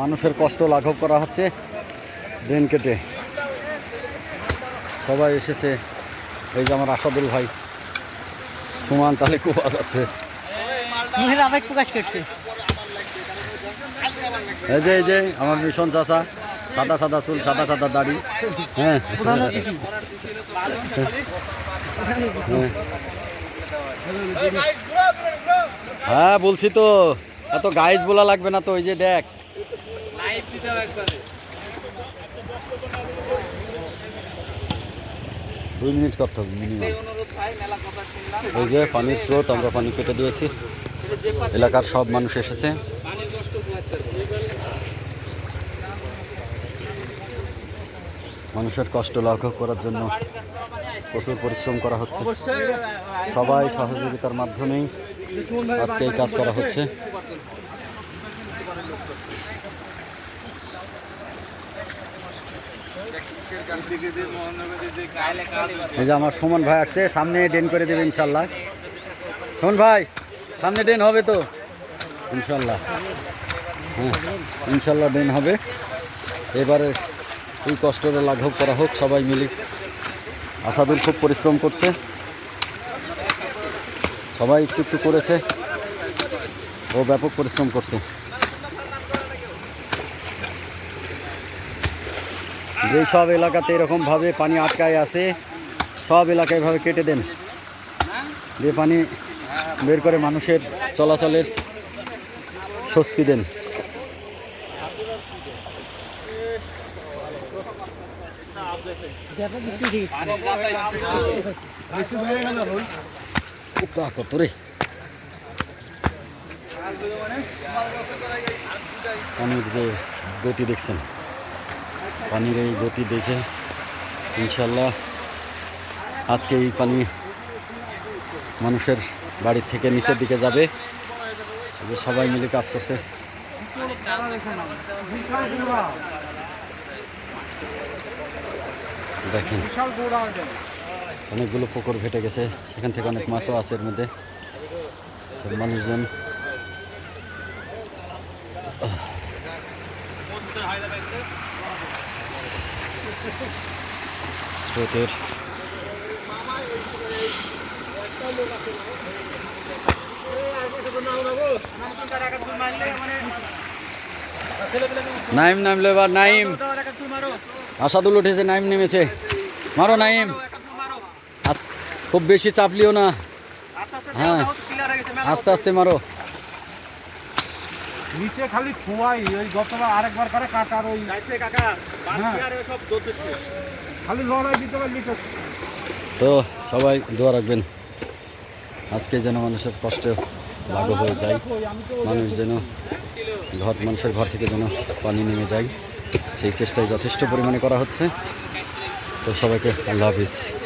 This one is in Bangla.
মানুষের কষ্ট লাঘব করা হচ্ছে ড্রেন কেটে। সবাই এসেছে। এই যে আমার আসাদুল ভাই। সুমান তাহলে খুব যাচ্ছে আবেগ প্রকাশ করছে। এই যে এই যে আমার মিশন চাচা সাদা সাদা চুল সাদা সাদা দাড়ি। হ্যাঁ। হ্যাঁ। বলছি তো। এত গাইজ বলা লাগবে না তো ওই যে দেখ। দুই মিনিট কত মিনিমাম ওই যে পানির স্রোত, আমরা পানি কেটে দিয়েছি। এলাকার সব মানুষ এসেছে। মানুষের কষ্ট লাঘব করার জন্য প্রচুর পরিশ্রম করা হচ্ছে। সবাই সহযোগিতার মাধ্যমেই আজকে এই কাজ করা হচ্ছে। এই যে আমার সুমন ভাই আসছে, সামনে ডেন করে দেবে ইনশাল্লাহ। সুমন ভাই, সামনে ডেন হবে তো? ইনশাল্লাহ। হ্যাঁ ইনশাল্লাহ ডেন হবে। এবারে এই কষ্টটা লাঘব করা হোক, সবাই মিলে। আসাদুল খুব পরিশ্রম করছে। সবাই একটু একটু করেছে। ও ব্যাপক পরিশ্রম করছে। যেই সব এলাকাতে এরকমভাবে পানি আটকায় আছে, সব এলাকায় এভাবে কেটে দেন। যে পানি বের করে মানুষের চলাচলের স্বস্তি দেন। পানির যে গতি দেখছেন, পানির এই গতি দেখে ইনশাল্লাহ আজকে এই পানি মানুষের বাড়ির থেকে নিচের দিকে যাবে সবাই মিলে কাজ করছে। দেখেন। অনেকগুলো পুকুর ফেটে গেছে। সেখান থেকে অনেক মাছও আছে এর মধ্যে। মানুষজন। স্রোতের নাইম নামলে এবার নাইম। আসাদুল উঠেছে নাইম নেমেছে। মারো নাইম। খুব বেশি চাপলিও না। হ্যাঁ আস্তে আস্তে মারো। নিচে খালি খোয়াই ওই গতবার আরেকবার করে কাটার ওই হ্যাঁ। খালি লড়াই দিতে পারলি তো সবাই দোয়া রাখবেন। আজকে যেন মানুষের কষ্ট লাঘব হয়ে যায়। মানুষ যেন ঘর মানুষের ঘর থেকে যেন পানি নেমে যায়। সেই চেষ্টাই যথেষ্ট পরিমাণে করা হচ্ছে। তো সবাইকে আল্লাহ হাফিজ।